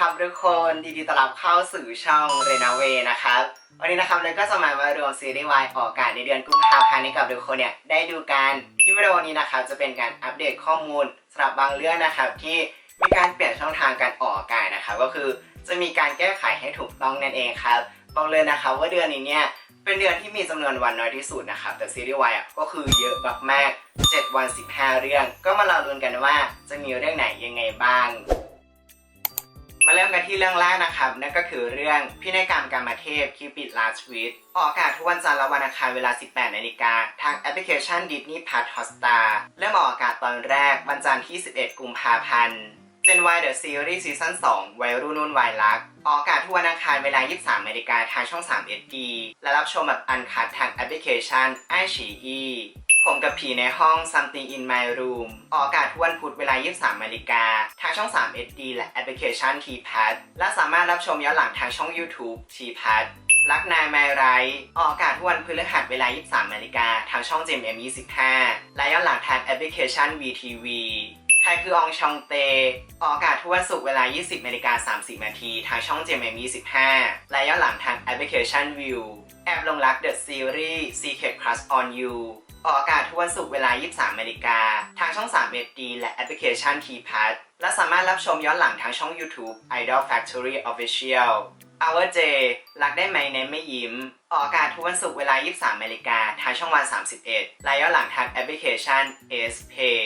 ครับทุกคนดีๆต้อนรับเข้าสู่ช่องเรนาเวนะครับวันนี้นะครับเลยก็จะมามารวมซีรีส์วายออกอากาศในเดือนกุมภาพันธ์ให้กับทุกคนเนี่ยได้ดูกันที่วิดีโอนี้นะครับจะเป็นการอัปเดตข้อมูลสำหรับบางเรื่องนะครับที่มีการเปลี่ยนช่องทางการออกอากาศนะครับก็คือจะมีการแก้ไขให้ถูกต้องนั่นเองครับบอกเลยนะครับว่าเดือนนี้เนี่ยเป็นเดือนที่มีจำนวนวันน้อยที่สุดนะครับแต่ซีรีส์วายอะก็คือเยอะมากๆ7วัน 15 เรื่อง ก็มาเราลุ้นกันว่าจะมีเรื่องไหนยังไงบ้าง เริ่มกันที่เรื่องแรกนะครับนั่นก็คือเรื่องพินัยกรรมกรรมเทพคิวปิดลาสวิตออกอากาศทุกวันจันทร์และวันอังคารเวลา 18 นาฬิกา ทางแอปพลิเคชัน Disney Plus Hotstar เริ่มออกอากาศตอนแรกวันจันทร์ที่ 11 กุมภาพันธ์ Gen Y The Series Season 2วัยรุ่นนุ่นวัยรัก ออกอากาศทุกวันอังคารเวลา 23นาฬิกาทางช่อง 3 SD และรับชมแบบอันคัดทางแอปพลิเคชัน i อ e ผมกับผีในห้อง Something in My Room ออกอากาศทุกวันพุธเวลา 23นาฬิกา ทางช่อง 3 SD และแอปพลิเคชัน t p a d และสามารถรับชมย้อนหลังทางช่อง YouTube t p a d รักนายไมไรออกอากาศทุกวันพฤหัสเวลา 23นาฬิกา ทางช่อง GMM25 และย้อนหลังทางแอปพลิเคชัน VTV ใครคือองชองเต ออกอากาศทุกวันศุกร์เวลา 20นาฬิกา30นาทีทางช่อง GMM25 และย้อนหลังทางแอปพลิเคชัน View แอบลงรัก The Series Secret Crush on You ออกอากาศทุกวันศุกร์เวลา 23นาฬิกา ทางช่อง3 SD และแอปพลิเคชัน t p a d และสามารถรับชมย้อนหลังทางช่อง YouTube Idol Factory Official Our J รักได้ไหมเน้นไม่ยิ้ม ออกอากาศทุกวันศุกร์เวลา 23นาฬิกา ทางช่องวัน 31 และย้อนหลังทางแอปพลิเคชัน S Pay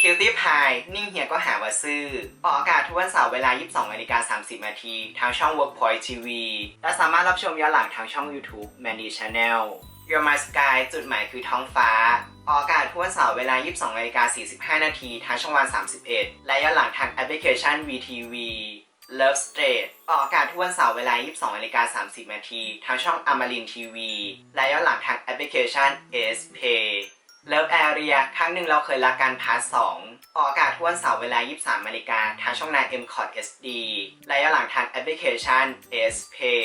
คิวตี้พายนิ่งเฮียก็หาว่าซื่อ ออกอากาศทุกวันเสาร์เวลา 22นาฬิกา30นาทีทางช่อง Workpoint TV และสามารถรับชมย้อนหลังทางช่อง YouTube Mandy Channel Your My Sky จุดหมายคือท้องฟ้า ออกอากาศทุกวันเสาร์เวลา 22นาฬิกา45 นาทีทางช่องวัน 31 และย้อนหลังทางแอปพลิเคชัน VTV Love Straight ออกอากาศทุกวันเสาร์เวลา 22นาฬิกา30 นาทีทางช่อง Amarin TV และย้อนหลังทางแอปพลิเคชัน S Pay เลิฟแอเรียครั้งหนึ่งเราเคยรักกันพาร์ทสองออกอากาศทุกวันเสาร์เวลา 23นาฬิกาทางช่องนาย m c o t SD และย้อนหลังทางแอปพลิเคชัน S Pay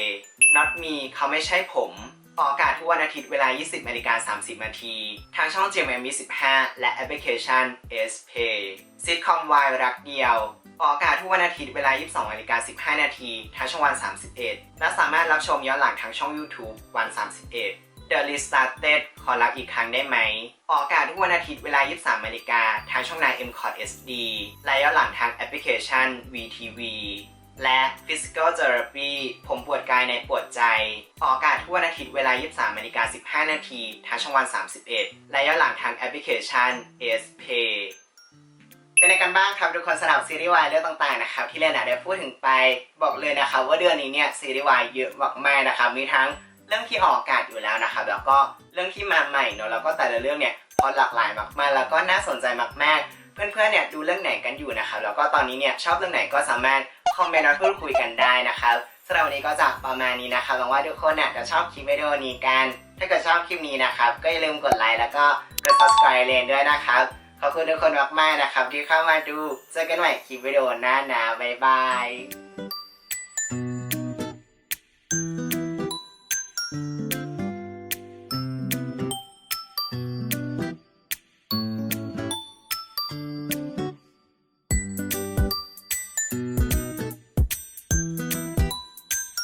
Not Me เขาไม่ใช่ผม ออกอากาศทุกวันอาทิตย์เวลา 20นาฬิกา30 นาที ทางช่อง GMM 25 และแอปพลิเคชัน S Pay ซิทคอมวายรักเดียว ออกอากาศทุกวันอาทิตย์เวลา 22นาฬิกา15 นาที ทางช่องวัน 31 และสามารถรับชมย้อนหลังทางช่อง YouTube วัน 31 The Restarted ขอรักอีกครั้งได้ไหม ออกอากาศทุกวันอาทิตย์เวลา 23นาฬิกาทางช่องนาย m c o t SD และย้อนหลังทางแอปพลิเคชัน VTV และ Physical Therapy ผมปวดกายในปวดใจ ออกอากาศทุกวันอาทิตย์เวลา 23นาฬิกา15 นาทีทางช่องวัน 31 และย้อนหลังทางแอปพลิเคชัน S Pay เป็นในกันบ้างครับ ทุกคนสำหรับซีรีส์วายเรื่องต่างๆนะครับที่เรนน่ะได้พูดถึงไปบอกเลยนะครับว่าเดือนนี้เนี่ยซีรีส์วายเยอะมากๆนะครับมีทั้งเรื่องที่ออกอากาศอยู่แล้วนะครับแล้วก็เรื่องที่มาใหม่เนอะแล้วก็แต่ละเรื่องเนี่ยพอหลากหลายมากๆ แล้วก็น่าสนใจมากๆ เพื่อนๆเนี่ยดูเรื่องไหนกันอยู่นะครับแล้วก็ตอนนี้เนี่ยชอบเรื่องไหนก็สามารถ คอมเมนต์มาพูดคุยกันได้นะครับสำหรับวันนี้ก็จะประมาณนี้นะครับหวังว่าทุกคนอาจจะชอบคลิปวิดีโอนี้กัน ถ้าเกิดชอบคลิปนี้นะครับ ก็อย่าลืมกดไลค์แล้วก็กด subscribe เลนด้วยนะครับขอบคุณทุกคนมากๆนะครับ ที่เข้ามาดู เจอกันใหม่คลิปวิดีโอหน้านาบ๊ายบาย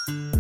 you